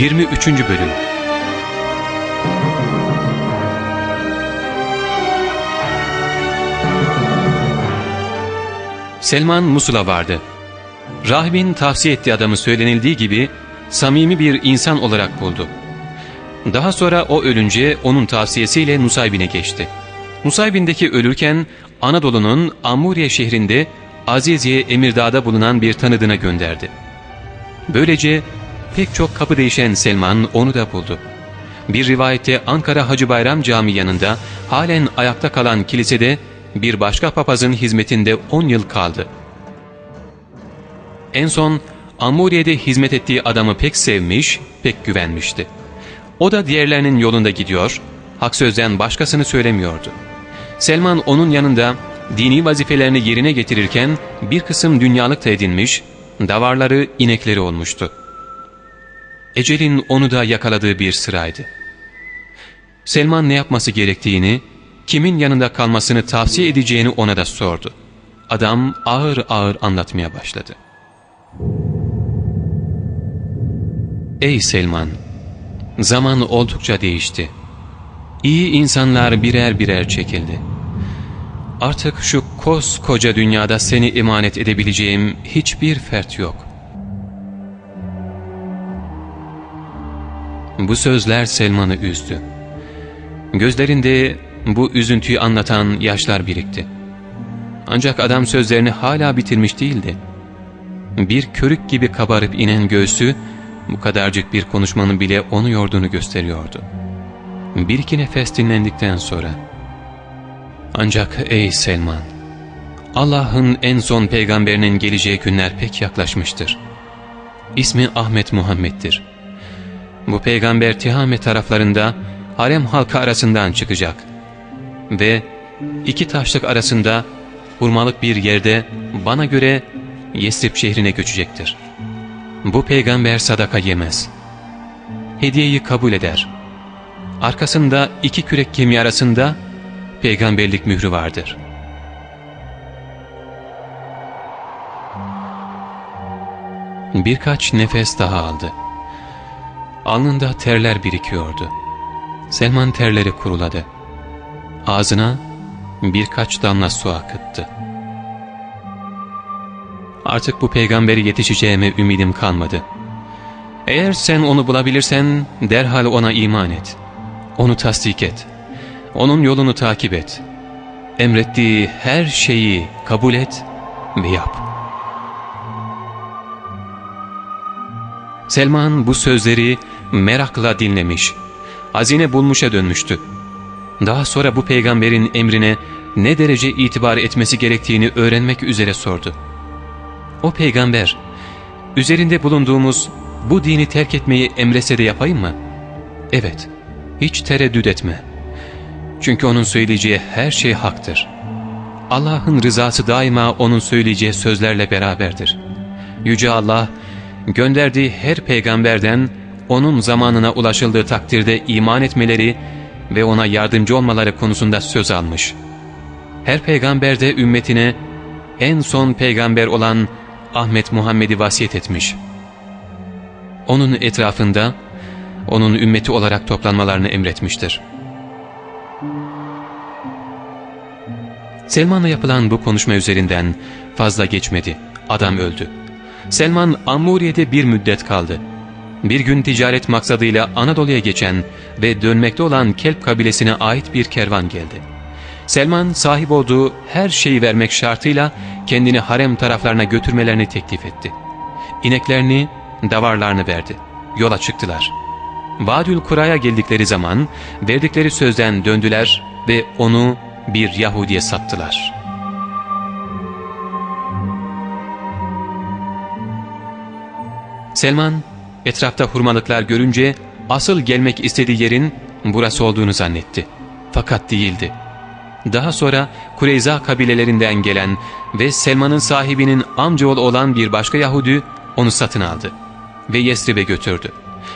23. Bölüm Selman Musul'a vardı. Rahibin tavsiye ettiği adamı söylenildiği gibi samimi bir insan olarak buldu. Daha sonra o ölünce onun tavsiyesiyle Nusaybin'e geçti. Nusaybin'deki ölürken Anadolu'nun Amuriye şehrinde Aziziye Emirdağ'da bulunan bir tanıdığına gönderdi. Böylece pek çok kapı değişen Selman onu da buldu. Bir rivayette Ankara Hacı Bayram Camii yanında halen ayakta kalan kilisede bir başka papazın hizmetinde 10 yıl kaldı. En son Amuriye'de hizmet ettiği adamı pek sevmiş, pek güvenmişti. O da diğerlerinin yolunda gidiyor, hak sözden başkasını söylemiyordu. Selman onun yanında dini vazifelerini yerine getirirken bir kısım dünyalık da edinmiş, davarları, inekleri olmuştu. Ecelin onu da yakaladığı bir sıraydı. Selman ne yapması gerektiğini, kimin yanında kalmasını tavsiye edeceğini ona da sordu. Adam ağır ağır anlatmaya başladı. Ey Selman! Zaman oldukça değişti. İyi insanlar birer birer çekildi. Artık şu koskoca dünyada seni emanet edebileceğim hiçbir fert yok. Bu sözler Selman'ı üzdü. Gözlerinde bu üzüntüyü anlatan yaşlar birikti. Ancak adam sözlerini hala bitirmiş değildi. Bir körük gibi kabarıp inen göğsü bu kadarcık bir konuşmanın bile onu yorduğunu gösteriyordu. Bir iki nefes dinlendikten sonra ''Ancak ey Selman, Allah'ın en son peygamberinin geleceği günler pek yaklaşmıştır. İsmi Ahmet Muhammed'dir. Bu peygamber Tihame taraflarında harem halkı arasından çıkacak ve iki taşlık arasında hurmalık bir yerde bana göre Yesrib şehrine göçecektir. Bu peygamber sadaka yemez. Hediyeyi kabul eder. Arkasında iki kürek kemiği arasında peygamberlik mührü vardır. Birkaç nefes daha aldı. Alnında terler birikiyordu. Selman terleri kuruladı. Ağzına birkaç damla su akıttı. Artık bu peygamberi yetişeceğime ümidim kalmadı. Eğer sen onu bulabilirsen derhal ona iman et. Onu tasdik et. Onun yolunu takip et. Emrettiği her şeyi kabul et ve yap. Selman bu sözleri merakla dinlemiş. Hazine bulmuşa dönmüştü. Daha sonra bu peygamberin emrine ne derece itibar etmesi gerektiğini öğrenmek üzere sordu. O peygamber, üzerinde bulunduğumuz bu dini terk etmeyi emrese de yapayım mı? Evet, hiç tereddüt etme. Çünkü onun söyleyeceği her şey haktır. Allah'ın rızası daima onun söyleyeceği sözlerle beraberdir. Yüce Allah, gönderdiği her peygamberden onun zamanına ulaşıldığı takdirde iman etmeleri ve ona yardımcı olmaları konusunda söz almış. Her peygamber de ümmetine en son peygamber olan Ahmet Muhammed'i vasiyet etmiş. Onun etrafında onun ümmeti olarak toplanmalarını emretmiştir. Selman'la yapılan bu konuşma üzerinden fazla geçmedi. Adam öldü. Selman Ammuriye'de bir müddet kaldı. Bir gün ticaret maksadıyla Anadolu'ya geçen ve dönmekte olan Kelp kabilesine ait bir kervan geldi. Selman sahip olduğu her şeyi vermek şartıyla kendini harem taraflarına götürmelerini teklif etti. İneklerini, davarlarını verdi. Yola çıktılar. Vadül Kura'ya geldikleri zaman verdikleri sözden döndüler ve onu bir Yahudi'ye sattılar. Selman etrafta hurmalıklar görünce asıl gelmek istediği yerin burası olduğunu zannetti. Fakat değildi. Daha sonra Kureyza kabilelerinden gelen ve Selman'ın sahibinin amcaoğlu olan bir başka Yahudi onu satın aldı ve Yesrib'e götürdü.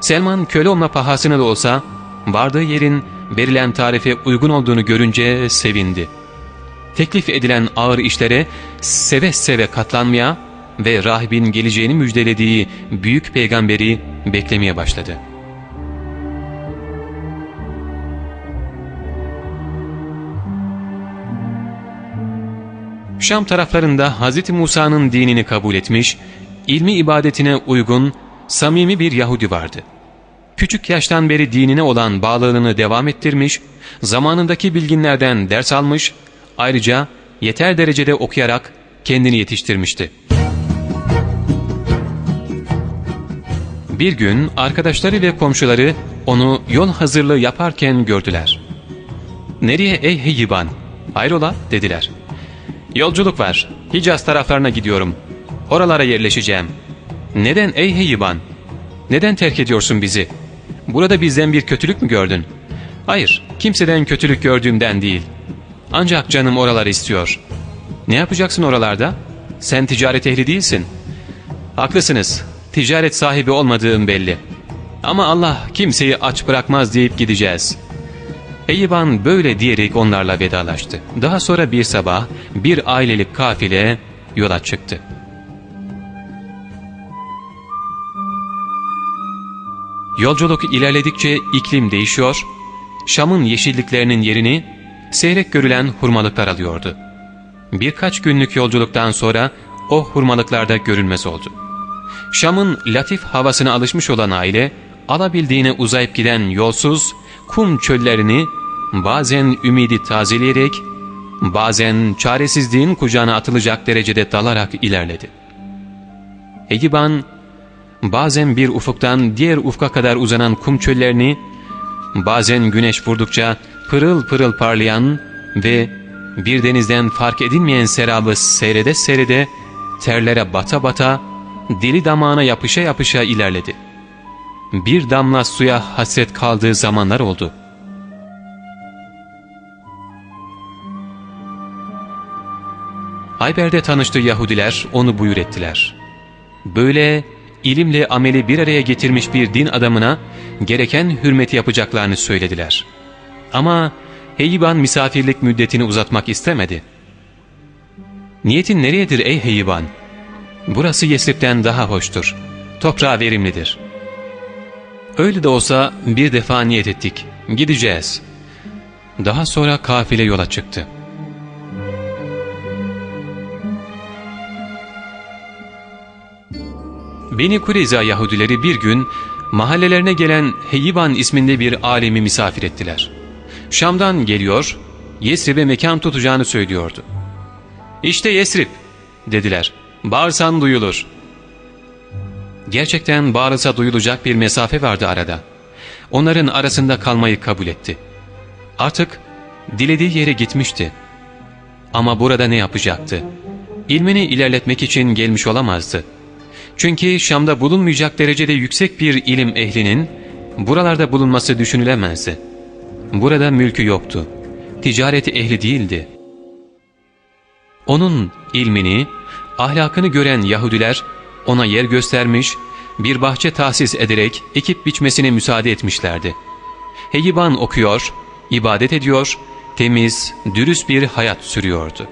Selman köle olma pahasına da olsa vardığı yerin verilen tarife uygun olduğunu görünce sevindi. Teklif edilen ağır işlere seve seve katlanmaya ve rahibin geleceğini müjdelediği büyük peygamberi beklemeye başladı. Şam taraflarında Hz. Musa'nın dinini kabul etmiş, ilmi ibadetine uygun, samimi bir Yahudi vardı. Küçük yaştan beri dinine olan bağlılığını devam ettirmiş, zamanındaki bilginlerden ders almış, ayrıca yeter derecede okuyarak kendini yetiştirmişti. Bir gün arkadaşları ve komşuları onu yol hazırlığı yaparken gördüler. ''Nereye ey heyyiban? Hayrola?'' dediler. ''Yolculuk var. Hicaz taraflarına gidiyorum. Oralara yerleşeceğim.'' ''Neden ey heyyiban? Neden terk ediyorsun bizi? Burada bizden bir kötülük mü gördün?'' ''Hayır, kimseden kötülük gördüğümden değil. Ancak canım oraları istiyor.'' ''Ne yapacaksın oralarda? Sen ticaret ehli değilsin.'' ''Haklısınız. Ticaret sahibi olmadığım belli. Ama Allah kimseyi aç bırakmaz deyip gideceğiz.'' Eyüban böyle diyerek onlarla vedalaştı. Daha sonra bir sabah bir ailelik kafile yola çıktı. Yolculuk ilerledikçe iklim değişiyor, Şam'ın yeşilliklerinin yerini seyrek görülen hurmalıklar alıyordu. Birkaç günlük yolculuktan sonra o hurmalıklarda görünmez oldu. Şam'ın latif havasına alışmış olan aile, alabildiğine uzayıp giden yolsuz, kum çöllerini bazen ümidi tazeleyerek, bazen çaresizliğin kucağına atılacak derecede dalarak ilerledi. Egiban, bazen bir ufuktan diğer ufka kadar uzanan kum çöllerini, bazen güneş vurdukça pırıl pırıl parlayan ve bir denizden fark edilmeyen serabı seyrede seyrede, terlere bata bata, dili damağına yapışa yapışa ilerledi. Bir damla suya hasret kaldığı zamanlar oldu. Hayber'de tanıştığı Yahudiler onu buyur ettiler. Böyle ilimle ameli bir araya getirmiş bir din adamına gereken hürmeti yapacaklarını söylediler. Ama Heyban misafirlik müddetini uzatmak istemedi. ''Niyetin nereyedir ey Heyban? Burası Yesrib'den daha hoştur. Toprağı verimlidir.'' Öyle de olsa bir defa niyet ettik. Gideceğiz. Daha sonra kafile yola çıktı. Beni Kureyza Yahudileri bir gün mahallelerine gelen Heyiban isminde bir alemi misafir ettiler. Şam'dan geliyor, Yesrib'e mekan tutacağını söylüyordu. ''İşte Yesrib'' dediler. ''Bağırsan duyulur.'' Gerçekten bağırsa duyulacak bir mesafe vardı arada. Onların arasında kalmayı kabul etti. Artık dilediği yere gitmişti. Ama burada ne yapacaktı? İlmini ilerletmek için gelmiş olamazdı. Çünkü Şam'da bulunmayacak derecede yüksek bir ilim ehlinin buralarda bulunması düşünülemezdi. Burada mülkü yoktu. Ticareti ehli değildi. Onun ilmini, ahlakını gören Yahudiler ona yer göstermiş, bir bahçe tahsis ederek ekip biçmesine müsaade etmişlerdi. Heyiban okuyor, ibadet ediyor, temiz, dürüst bir hayat sürüyordu.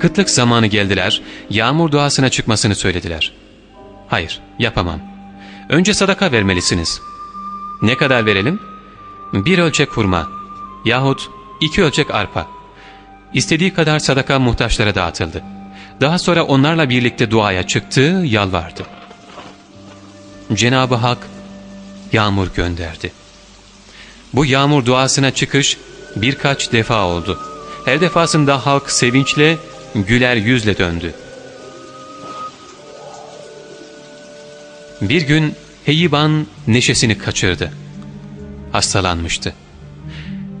Kıtlık zamanı geldiler, yağmur duasına çıkmasını söylediler. Hayır, yapamam. Önce sadaka vermelisiniz. Ne kadar verelim? Bir ölçek hurma yahut iki ölçek arpa. İstediği kadar sadaka muhtaçlara dağıtıldı. Daha sonra onlarla birlikte duaya çıktı, yalvardı. Cenab-ı Hak yağmur gönderdi. Bu yağmur duasına çıkış birkaç defa oldu. Her defasında halk sevinçle, güler yüzle döndü. Bir gün Heyiban neşesini kaçırdı. Hastalanmıştı.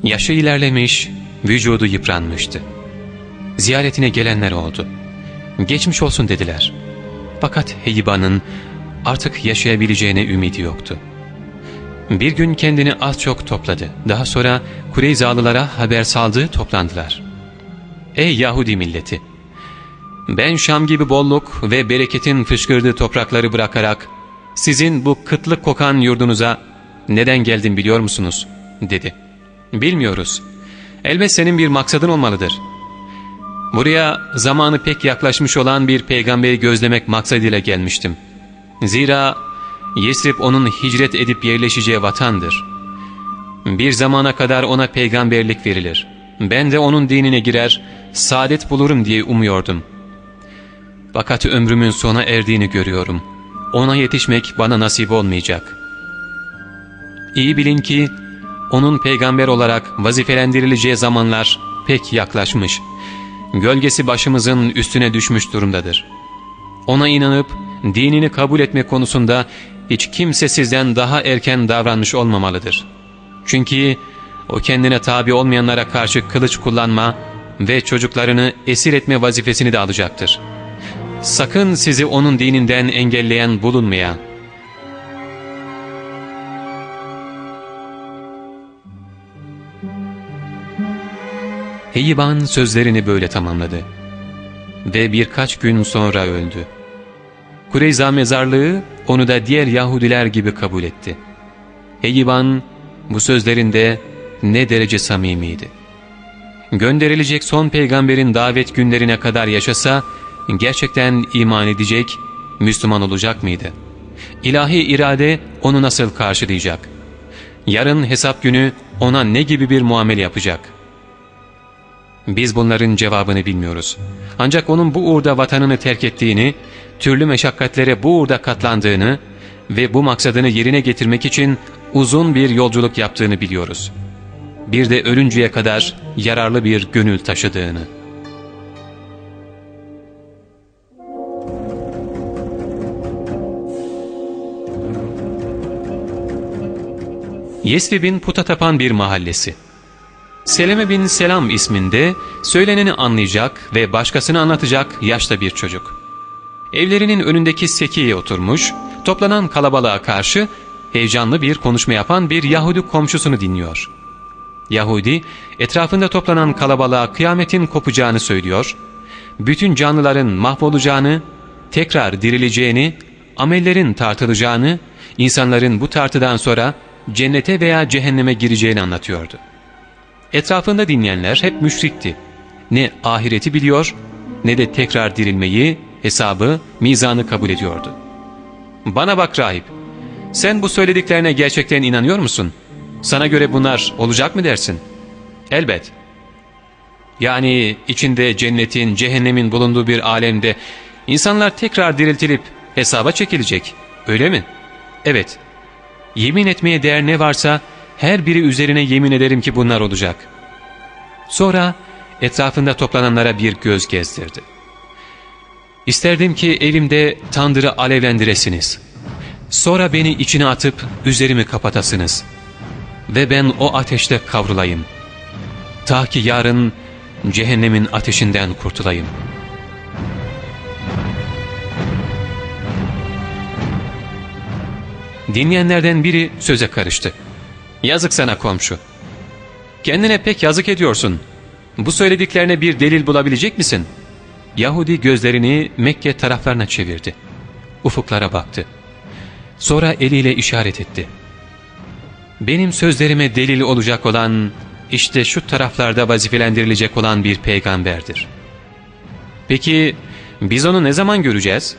Yaşı ilerlemiş, vücudu yıpranmıştı. Ziyaretine gelenler oldu. Geçmiş olsun dediler. Fakat Heyiban'ın artık yaşayabileceğine ümidi yoktu. Bir gün kendini az çok topladı. Daha sonra Kureyzalılara haber saldığı toplandılar. Ey Yahudi milleti! Ben Şam gibi bolluk ve bereketin fışkırdığı toprakları bırakarak sizin bu kıtlık kokan yurdunuza neden geldim biliyor musunuz? dedi. Bilmiyoruz. Elbet senin bir maksadın olmalıdır. Buraya zamanı pek yaklaşmış olan bir peygamberi gözlemek maksadıyla gelmiştim. Zira Yesrib onun hicret edip yerleşeceği vatandır. Bir zamana kadar ona peygamberlik verilir. Ben de onun dinine girer, saadet bulurum diye umuyordum. Fakat ömrümün sona erdiğini görüyorum. Ona yetişmek bana nasip olmayacak. İyi bilin ki onun peygamber olarak vazifelendirileceği zamanlar pek yaklaşmış. Gölgesi başımızın üstüne düşmüş durumdadır. Ona inanıp dinini kabul etme konusunda hiç kimse sizden daha erken davranmış olmamalıdır. Çünkü o kendine tabi olmayanlara karşı kılıç kullanma ve çocuklarını esir etme vazifesini de alacaktır. Sakın sizi onun dininden engelleyen bulunmaya. Heyyiban sözlerini böyle tamamladı. Ve birkaç gün sonra öldü. Kureyza mezarlığı onu da diğer Yahudiler gibi kabul etti. Heyyiban bu sözlerinde ne derece samimiydi. Gönderilecek son peygamberin davet günlerine kadar yaşasa gerçekten iman edecek, Müslüman olacak mıydı? İlahi irade onu nasıl karşılayacak? Yarın hesap günü ona ne gibi bir muamele yapacak? Biz bunların cevabını bilmiyoruz. Ancak onun bu uğurda vatanını terk ettiğini, türlü meşakkatlere bu uğurda katlandığını ve bu maksadını yerine getirmek için uzun bir yolculuk yaptığını biliyoruz. Bir de ölünceye kadar yararlı bir gönül taşıdığını. Yesrib'in puta tapan bir mahallesi. Seleme bin Selam isminde söyleneni anlayacak ve başkasını anlatacak yaşta bir çocuk. Evlerinin önündeki sekiye oturmuş, toplanan kalabalığa karşı heyecanlı bir konuşma yapan bir Yahudi komşusunu dinliyor. Yahudi etrafında toplanan kalabalığa kıyametin kopacağını söylüyor, bütün canlıların mahvolacağını, tekrar dirileceğini, amellerin tartılacağını, insanların bu tartıdan sonra cennete veya cehenneme gireceğini anlatıyordu. Etrafında dinleyenler hep müşrikti. Ne ahireti biliyor ne de tekrar dirilmeyi, hesabı, mizanı kabul ediyordu. Bana bak rahip, sen bu söylediklerine gerçekten inanıyor musun? Sana göre bunlar olacak mı dersin? Elbet. Yani içinde cennetin, cehennemin bulunduğu bir alemde insanlar tekrar diriltilip hesaba çekilecek. Öyle mi? Evet. Yemin etmeye değer ne varsa her biri üzerine yemin ederim ki bunlar olacak. Sonra etrafında toplananlara bir göz gezdirdi. İsterdim ki evimde tandırı alevlendiresiniz. Sonra beni içine atıp üzerimi kapatasınız. Ve ben o ateşte kavrulayım. Ta ki yarın cehennemin ateşinden kurtulayım. Dinleyenlerden biri söze karıştı. Yazık sana komşu. Kendine pek yazık ediyorsun. Bu söylediklerine bir delil bulabilecek misin? Yahudi gözlerini Mekke taraflarına çevirdi. Ufuklara baktı. Sonra eliyle işaret etti. Benim sözlerime delil olacak olan işte şu taraflarda vazifelendirilecek olan bir peygamberdir. Peki biz onu ne zaman göreceğiz?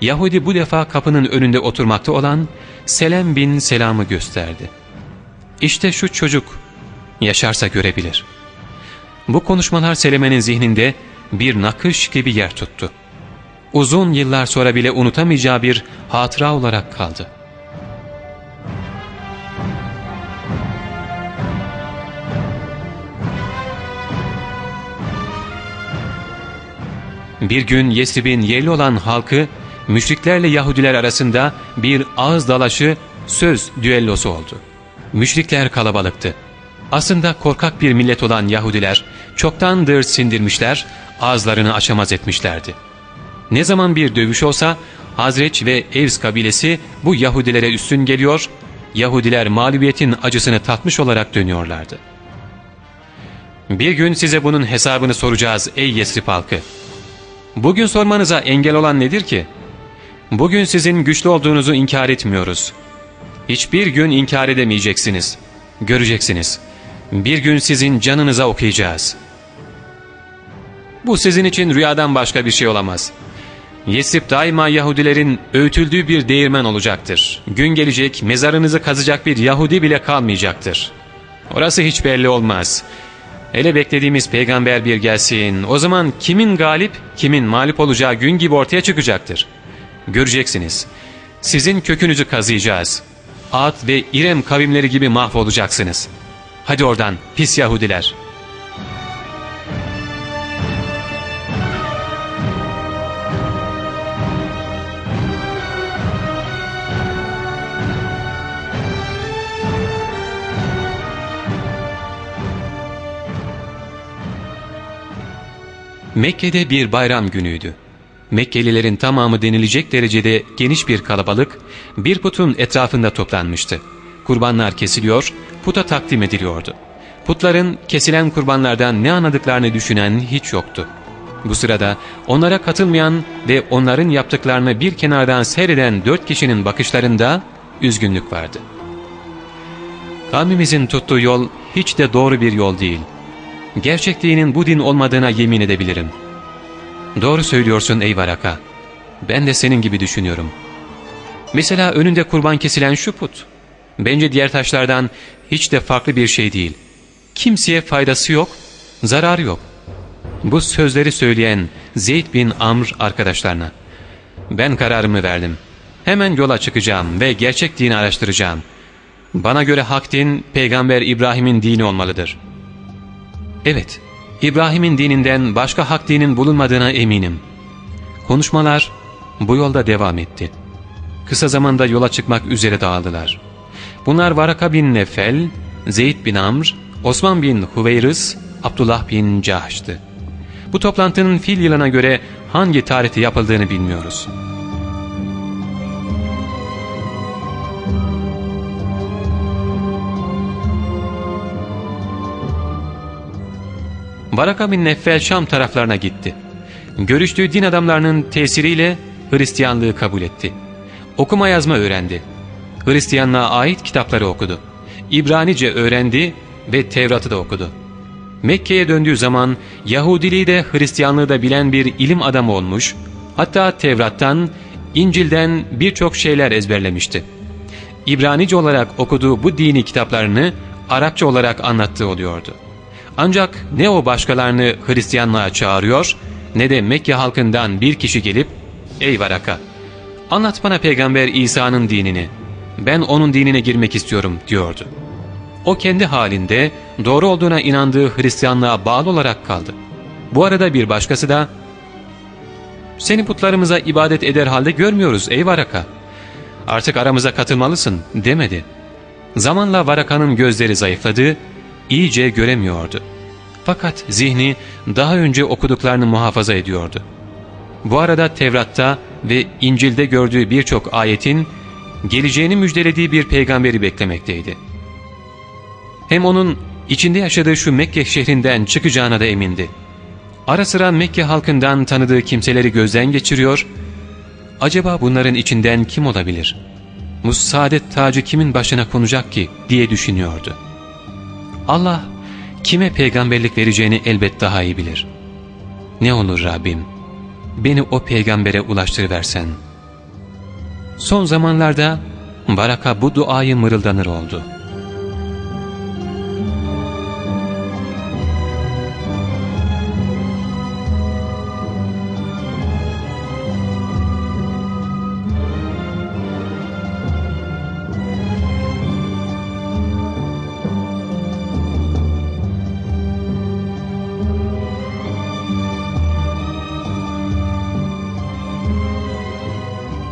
Yahudi bu defa kapının önünde oturmakta olan Selem bin Selam'ı gösterdi. İşte şu çocuk yaşarsa görebilir. Bu konuşmalar Seleme'nin zihninde bir nakış gibi yer tuttu. Uzun yıllar sonra bile unutamayacağı bir hatıra olarak kaldı. Bir gün Yesrib'in yerli olan halkı müşriklerle Yahudiler arasında bir ağız dalaşı söz düellosu oldu. Müşrikler kalabalıktı. Aslında korkak bir millet olan Yahudiler çoktandır sindirmişler, ağızlarını açamaz etmişlerdi. Ne zaman bir dövüş olsa Hazreç ve Evs kabilesi bu Yahudilere üstün geliyor, Yahudiler mağlubiyetin acısını tatmış olarak dönüyorlardı. Bir gün size bunun hesabını soracağız ey Yesrib halkı. Bugün sormanıza engel olan nedir ki? Bugün sizin güçlü olduğunuzu inkar etmiyoruz. Hiçbir gün inkar edemeyeceksiniz. Göreceksiniz. Bir gün sizin canınıza okuyacağız. Bu sizin için rüyadan başka bir şey olamaz. Yesrib daima Yahudilerin öğütüldüğü bir değirmen olacaktır. Gün gelecek mezarınızı kazacak bir Yahudi bile kalmayacaktır. Orası hiç belli olmaz. Hele beklediğimiz peygamber bir gelsin. O zaman kimin galip, kimin mağlup olacağı gün gibi ortaya çıkacaktır. Göreceksiniz. Sizin kökünüzü kazıyacağız. Ad ve İrem kavimleri gibi mahvolacaksınız. Hadi oradan pis Yahudiler. Mekke'de bir bayram günüydü. Mekkelilerin tamamı denilecek derecede geniş bir kalabalık bir putun etrafında toplanmıştı. Kurbanlar kesiliyor, puta takdim ediliyordu. Putların kesilen kurbanlardan ne anladıklarını düşünen hiç yoktu. Bu sırada onlara katılmayan ve onların yaptıklarını bir kenardan seyreden dört kişinin bakışlarında üzgünlük vardı. Kavmimizin tuttuğu yol hiç de doğru bir yol değil. Gerçekliğinin bu din olmadığına yemin edebilirim. Doğru söylüyorsun ey Varaka. Ben de senin gibi düşünüyorum. Mesela önünde kurban kesilen şu put. Bence diğer taşlardan hiç de farklı bir şey değil. Kimseye faydası yok, zararı yok. Bu sözleri söyleyen Zeyd bin Amr arkadaşlarına. Ben kararımı verdim. Hemen yola çıkacağım ve gerçek dini araştıracağım. Bana göre hak din peygamber İbrahim'in dini olmalıdır.'' Evet, İbrahim'in dininden başka hak dinin bulunmadığına eminim. Konuşmalar bu yolda devam etti. Kısa zamanda yola çıkmak üzere dağıldılar. Bunlar Varaka bin Nefel, Zeyd bin Amr, Osman bin Hüveyrız, Abdullah bin Cahş'tı. Bu toplantının fil yılına göre hangi tarihte yapıldığını bilmiyoruz. Varaka bin Neffel Şam taraflarına gitti. Görüştüğü din adamlarının tesiriyle Hristiyanlığı kabul etti. Okuma yazma öğrendi. Hristiyanlığa ait kitapları okudu. İbranice öğrendi ve Tevrat'ı da okudu. Mekke'ye döndüğü zaman Yahudiliği de Hristiyanlığı da bilen bir ilim adamı olmuş, hatta Tevrat'tan, İncil'den birçok şeyler ezberlemişti. İbranice olarak okuduğu bu dini kitaplarını Arapça olarak anlattığı oluyordu. Ancak ne o başkalarını Hristiyanlığa çağırıyor ne de Mekke halkından bir kişi gelip ''Ey Varaka, anlat bana Peygamber İsa'nın dinini, ben onun dinine girmek istiyorum.'' diyordu. O kendi halinde doğru olduğuna inandığı Hristiyanlığa bağlı olarak kaldı. Bu arada bir başkası da ''Seni putlarımıza ibadet eder halde görmüyoruz ey Varaka. Artık aramıza katılmalısın.'' demedi. Zamanla Varaka'nın gözleri zayıfladı iyice göremiyordu. Fakat zihni daha önce okuduklarını muhafaza ediyordu. Bu arada Tevrat'ta ve İncil'de gördüğü birçok ayetin geleceğini müjdelediği bir peygamberi beklemekteydi. Hem onun içinde yaşadığı şu Mekke şehrinden çıkacağına da emindi. Ara sıra Mekke halkından tanıdığı kimseleri gözden geçiriyor, acaba bunların içinden kim olabilir? Bu saadet tacı kimin başına konacak ki diye düşünüyordu. Allah kime peygamberlik vereceğini elbet daha iyi bilir. Ne olur Rabbim, beni o peygambere ulaştırıversen. Son zamanlarda Baraka bu duayı mırıldanır oldu.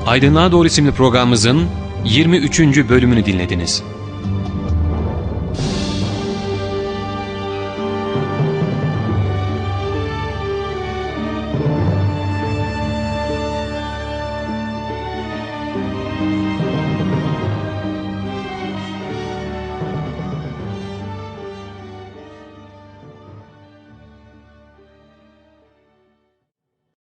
Aydınlığa Doğru isimli programımızın 23. bölümünü dinlediniz.